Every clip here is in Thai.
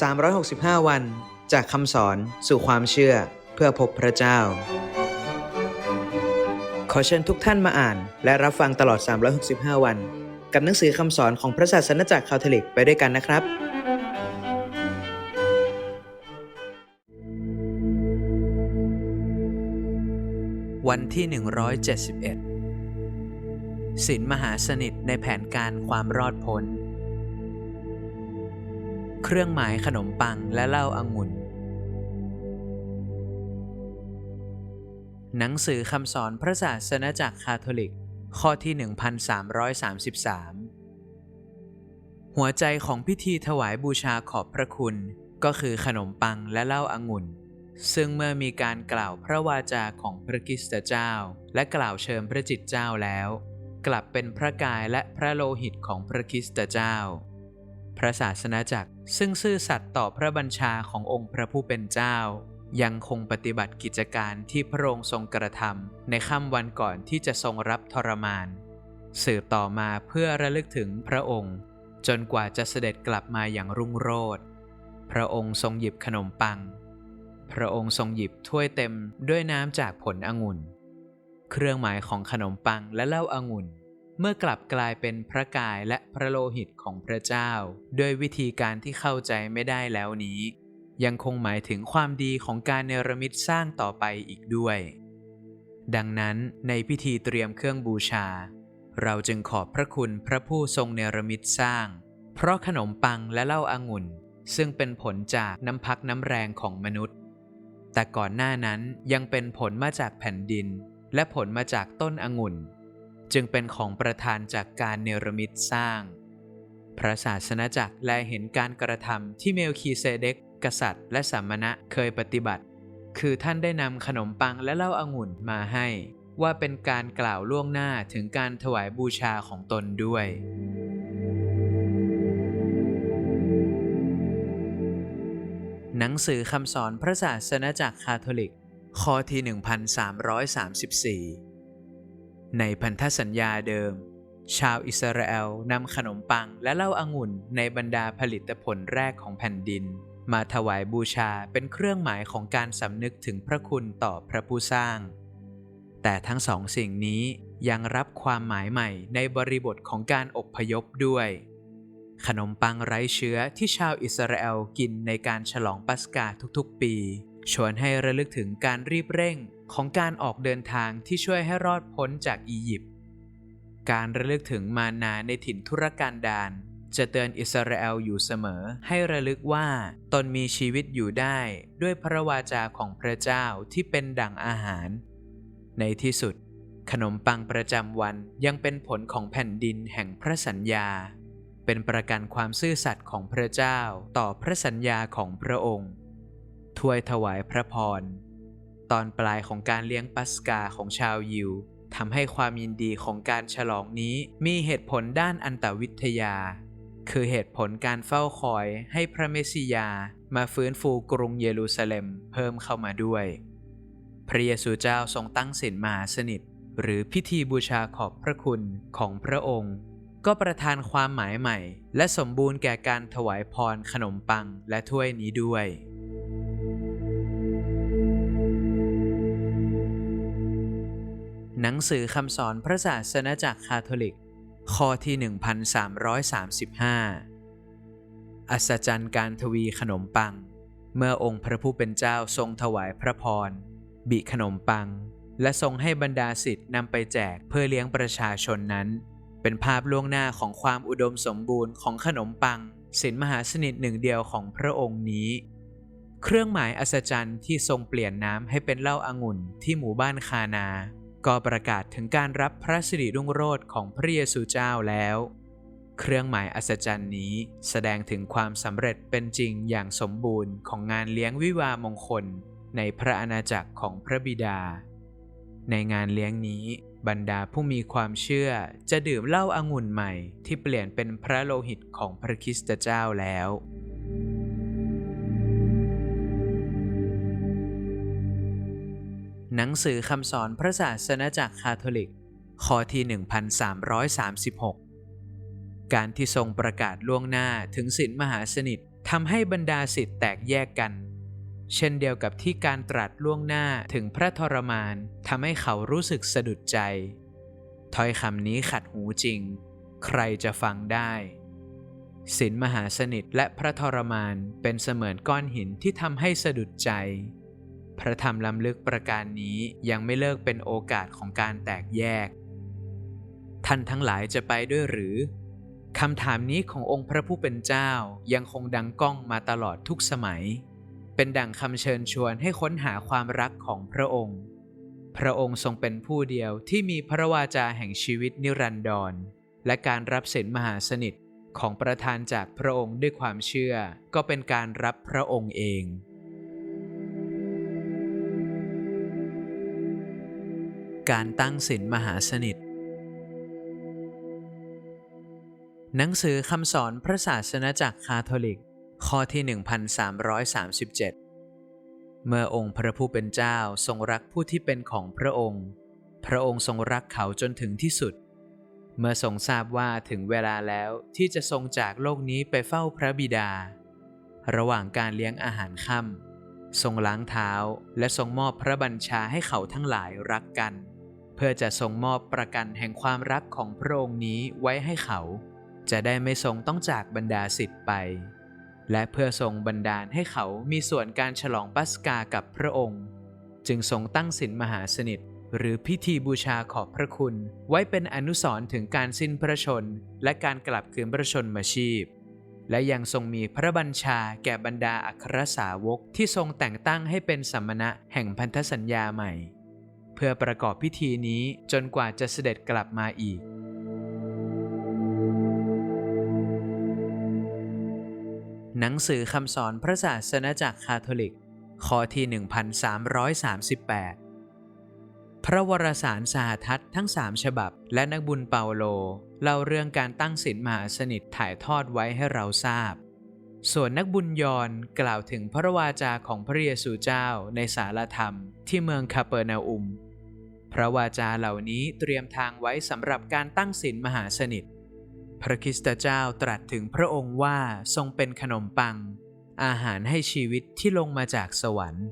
365 วัน จากคำสอนสู่ความเชื่อเพื่อพบพระเจ้า ขอเชิญทุกท่านมาอ่าน และรับฟังตลอด 365 วัน กับหนังสือคำสอนของพระศาสนจักรคาทอลิกไปด้วยกันนะครับ วันที่ 171ศีลมหาสนิทในแผนการความรอดพ้น เครื่องหมายขนมปังและเหล้าอางุ่น หนังสือคำสอนพระศาสนจักรคาทอลิก ข้อที่ 1333 หัวใจของพิธีถวายบูชาขอบพระคุณ ก็คือขนมปังและเหล้าอางุ่น ซึ่งเมื่อมีการกล่าวพระวาจาของพระคริสตเจ้า และกล่าวเชิญพระจิตเจ้าแล้ว กลับเป็นพระกายและพระโลหิตของพระคิสตเจ้า พระศาสนาจักรซึ่งซื่อสัตย์ต่อพระบัญชาขององค์พระผู้เป็นเจ้า ยังคงปฏิบัติกิจการที่พระองค์ทรงกระทำในค่ำวันก่อนที่จะทรงรับทรมาน สืบต่อมาเพื่อระลึกถึงพระองค์ จนกว่าจะเสด็จกลับมาอย่างรุ่งโรจน์พระองค์ทรงหยิบขนมปัง พระองค์ทรงหยิบถ้วยเต็มด้วยน้ำจากผลองุ่น เครื่องหมายของขนมปังและเหล้าอางุ่น เมื่อกลับกลายเป็นพระกายและพระโลหิตของพระเจ้า ด้วยวิธีการที่เข้าใจไม่ได้แล้วนี้ ยังคงหมายถึงความดีของการเนรมิตสร้างต่อไปอีกด้วย ดังนั้นในพิธีเตรียมเครื่องบูชา เราจึงขอบพระคุณพระผู้ทรงเนรมิตสร้าง เพราะขนมปังและเหล้าอางุ่น ซึ่งเป็นผลจากน้ำพักน้ำแรงของมนุษย์ แต่ก่อนหน้านั้นยังเป็นผลมาจากแผ่นดิน และผลมาจากต้นองุ่น จึงเป็นของประทานจากการเนรมิตสร้าง พระศาสนาจักรแลเห็นการกระทำที่เมลคีเซเดกกษัตริย์ และสามณะเคยปฏิบัติ คือท่านได้นำขนมปังและเหล้าอางุ่นมาให้ ว่าเป็นการกล่าวล่วงหน้าถึงการถวายบูชาของตนด้วย หนังสือคำสอนพระศาสนาจักรคาทอลิก ข้อที่ 1334 ในพันธสัญญาเดิม ชาวอิสราเอลนำขนมปังและเหล้าอางุ่นในบรรดาผลิตผลแรกของแผ่นดิน มาถวายบูชาเป็นเครื่องหมายของการสำนึกถึงพระคุณต่อพระผู้สร้าง แต่ทั้งสองสิ่งนี้ยังรับความหมายใหม่ในบริบทของการอบพยพด้วย ขนมปังไร้เชื้อที่ชาวอิสราเอลกินในการฉลองปัสกาทุกๆปี ชวนให้ระลึกถึงการรีบเร่ง ของการออกเดินทางที่ช่วยให้รอดพ้นจากอียิปต์ การระลึกถึงมานาในถิ่นทุรกันดารจะเตือนอิสราเอลอยู่เสมอให้ระลึกว่าตนมีชีวิตอยู่ได้ด้วยพระวาจาของพระเจ้าที่เป็นดั่งอาหาร ในที่สุด ขนมปังประจำวันยังเป็นผลของแผ่นดินแห่งพระสัญญา เป็นประกันความซื่อสัตย์ของพระเจ้าต่อพระสัญญาของพระองค์ ถ้วยถวายพระพร ตอนปลายของการเลี้ยงปัสกาของชาวยิวทำให้ความยินดีของการฉลองนี้มีเหตุผลด้านอันตวิทยา คือเหตุผลการเฝ้าคอยให้พระเมสสิยามาฟื้นฟูกรุงเยรูซาเล็มเพิ่มเข้ามาด้วย พระเยซูเจ้าทรงตั้งศีลมหาสนิท หรือพิธีบูชาขอบพระคุณของพระองค์ ก็ประทานความหมายใหม่ และสมบูรณ์แก่การถวายพรขนมปังและถ้วยนี้ด้วย สือคำสอนพระศาสนาจักรคาทอลิก ข้อที่ 1335 อัศจรรย์การทวีขนมปัง เมื่อองค์พระผู้เป็นเจ้าทรงถวายพระพร บิขนมปัง และทรงให้บรรดาสิทธิ์นำไปแจกเพื่อเลี้ยงประชาชนนั้น เป็นภาพล่วงหน้าของความอุดมสมบูรณ์ของขนมปังศิลมหาสนิทหนึ่งเดียวของพระองค์นี้ เครื่องหมายอัศจรรย์ที่ทรงเปลี่ยนน้ำให้เป็นเหล้าอางุ่นที่หมู่บ้านคานา ก็ประกาศถึงการรับพระสิริรุ่งโรจน์ของพระเยซูเจ้าแล้ว เครื่องหมายอัศจรรย์นี้แสดงถึงความสำเร็จเป็นจริงอย่างสมบูรณ์ของงานเลี้ยงวิวามงคลในพระอาณาจักรของพระบิดา ในงานเลี้ยงนี้บรรดาผู้มีความเชื่อจะดื่มเหล้าอางุ่นใหม่ที่เปลี่ยนเป็นพระโลหิตของพระคริสตเจ้าแล้ว หนังสือคำสอนพระศาสนาจักรคาทอลิกข้อที่ 1336 การที่ทรงประกาศล่วงหน้าถึงศีลมหาสนิททำให้บรรดาสิทธิ์แตกแยกกัน เช่นเดียวกับที่การตรัสล่วงหน้าถึงพระทรมานทำให้เขารู้สึกสะดุดใจ ถ้อยคำนี้ขัดหูจริง ใครจะฟังได้ศีลมหาสนิทและพระทรมานเป็นเสมือนก้อนหินที่ทำให้สะดุดใจ พระธรรมล้ำลึกประการนี้ยังไม่เลิกเป็นโอกาสของการแตกแยก ท่านทั้งหลายจะไปด้วยหรือคำถามนี้ขององค์พระผู้เป็นเจ้ายังคงดังก้องมาตลอดทุกสมัย เป็นดังคำเชิญชวนให้ค้นหาความรักของพระองค์ พระองค์ทรงเป็นผู้เดียวที่มีพระวาจาแห่งชีวิตนิรันดร และการรับศีลมหาสนิทของประธานจากพระองค์ด้วยความเชื่อ ก็เป็นการรับพระองค์เอง การตั้งศีลมหาสนิท หนังสือคำสอนพระศาสนาจักรคาทอลิก ข้อที่ 1337 เมื่อองค์พระผู้เป็นเจ้าทรงรักผู้ที่เป็นของพระองค์ พระองค์ทรงรักเขาจนถึงที่สุด เมื่อทรงทราบว่าถึงเวลาแล้วที่จะทรงจากโลกนี้ไปเฝ้าพระบิดา ระหว่างการเลี้ยงอาหารค่ำทรงล้างเท้าและทรงมอบพระบัญชาให้เขาทั้งหลายรักกัน พื่อจะทรงมอบประกันแห่งความรักของพระองค์นี้ไว้ให้เขา จะได้ไม่ทรงต้องจากบรรดาสิทธิ์ไป และเพื่อทรงบันดาลให้เขามีส่วนการฉลองปัสกากับพระองค์ จึงทรงตั้งสินมหาสนิทหรือพิธีบูชาขอบพระคุณ ไว้เป็นอนุสรณ์ถึงการสิ้นพระชน และการกลับคืนพระชนมาชีพ และยังทรงมีพระบัญชาแก่บรรดาอัครสาวกที่ทรงแต่งตั้งให้เป็นสัมมณะแห่งพันธสัญญาใหม่ พื่อประกอบพิธีนี้จนกว่าจะเสด็จกลับมาอีก หนังสือคำสอนพระศาสนาจักรคาทอลิกข้อที่ 1338 พระวรสารสหทัศทั้งสามฉบับ และนักบุญเปาโล เล่าเรื่องการตั้งศีลมหาสนิทถ่ายทอดไว้ให้เราทราบ ส่วนนักบุญยอนกล่าวถึงพระวาจาของพระเยซูเจ้าในสารธรรมที่เมืองคาเปอร์นาอุม พระวาจาเหล่านี้เตรียมทางไว้สำหรับการตั้งศีลมหาสนิท พระคริสตเจ้าตรัสถึงพระองค์ว่าทรงเป็นขนมปัง อาหารให้ชีวิตที่ลงมาจากสวรรค์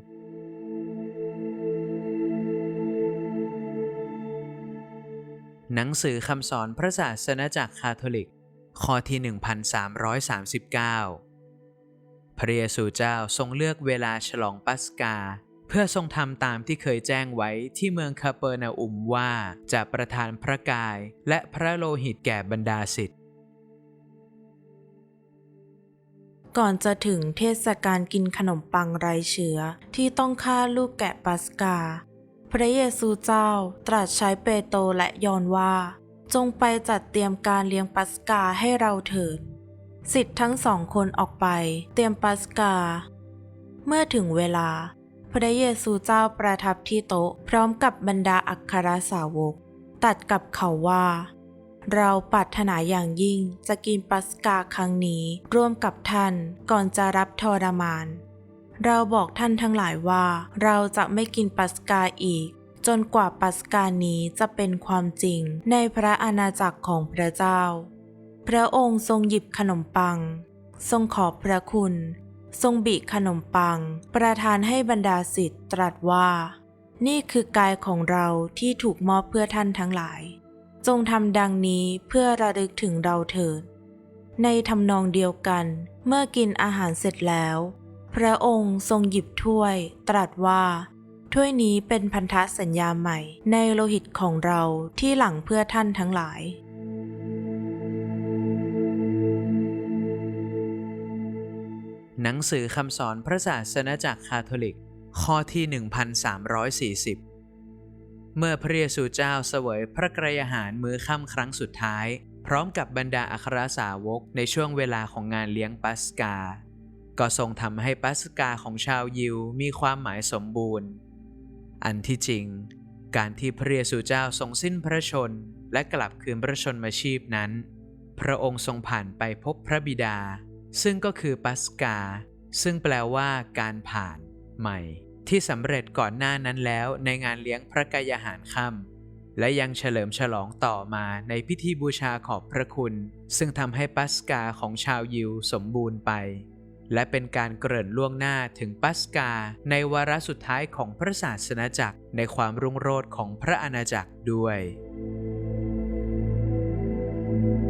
หนังสือคำสอนพระศาสนาจักรคาทอลิก ข้อที่ 1339 พระเยซูเจ้าทรงเลือกเวลาฉลองปัสกา เพื่อทรงทำตามที่เคยแจ้งไว้ที่เมืองคาเปอร์นาอุมว่าจะประทานพระกายและพระโลหิตแก่บรรดาสิทธิ์ก่อนจะถึงเทศกาลกินขนมปังไร้เชื้อที่ต้องฆ่าลูกแกะปัสกา พระเยซูเจ้าตรัสใช้เปโตรและยอนว่า จงไปจัดเตรียมการเลี้ยงปัสกาให้เราเถิด สิทธิ์ทั้งสองคนออกไป เตรียมปัสกา เมื่อถึงเวลา พระเยซูเจ้าประทับที่โต๊ะ พร้อมกับบรรดาอัครสาวก ตัดกับเขาว่า เราปรารถนาอย่างยิ่งจะกินปัสกาครั้งนี้ร่วมกับท่านก่อนจะรับทรมาน เราบอกท่านทั้งหลายว่า เราจะไม่กินปัสกาอีก จนกว่าปัสกานี้จะเป็นความจริงในพระอาณาจักรของพระเจ้า พระองค์ทรงหยิบขนมปัง ทรงขอบพระคุณ ทรงบิขนมปัง ประทานให้บรรดาสิทธิ์ตรัสว่า นี่คือกายของเราที่ถูกมอบเพื่อท่านทั้งหลาย จงทำดังนี้เพื่อระลึกถึงเราเถิด ในทำนองเดียวกัน เมื่อกินอาหารเสร็จแล้ว พระองค์ทรงหยิบถ้วย ตรัสว่าถ้วยนี้เป็นพันธสัญญาใหม่ในโลหิตของเราที่หลังเพื่อท่านทั้งหลาย หนังสือคำสอนพระศาสนาจักรคาทอลิก ข้อที่ 1340 เมื่อพระเยซูเจ้าเสวยพระกรยาหารมื้อค่ำครั้งสุดท้าย พร้อมกับบรรดาอัครสาวกในช่วงเวลาของงานเลี้ยงปัสกา ก็ทรงทำให้ปัสกาของชาวยิวมีความหมายสมบูรณ์ อันที่จริง การที่พระเยซูเจ้าทรงสิ้นพระชนและกลับคืนพระชนมาชีพนั้น พระองค์ทรงผ่านไปพบพระบิดา ซึ่งก็คือปัสกา ซึ่งแปลว่าการผ่านใหม่ ที่สำเร็จก่อนหน้านั้นแล้วในงานเลี้ยงพระกายาหารค่ำและยังเฉลิมฉลองต่อมาในพิธีบูชาขอบพระคุณ ซึ่งทำให้ปัสกาของชาวยิวสมบูรณ์ไป และเป็นการเกริ่นล่วงหน้าถึงปัสกาในวาระสุดท้ายของพระศาสนาจักรในความรุ่งโรจน์ของพระอาณาจักรด้วย thank you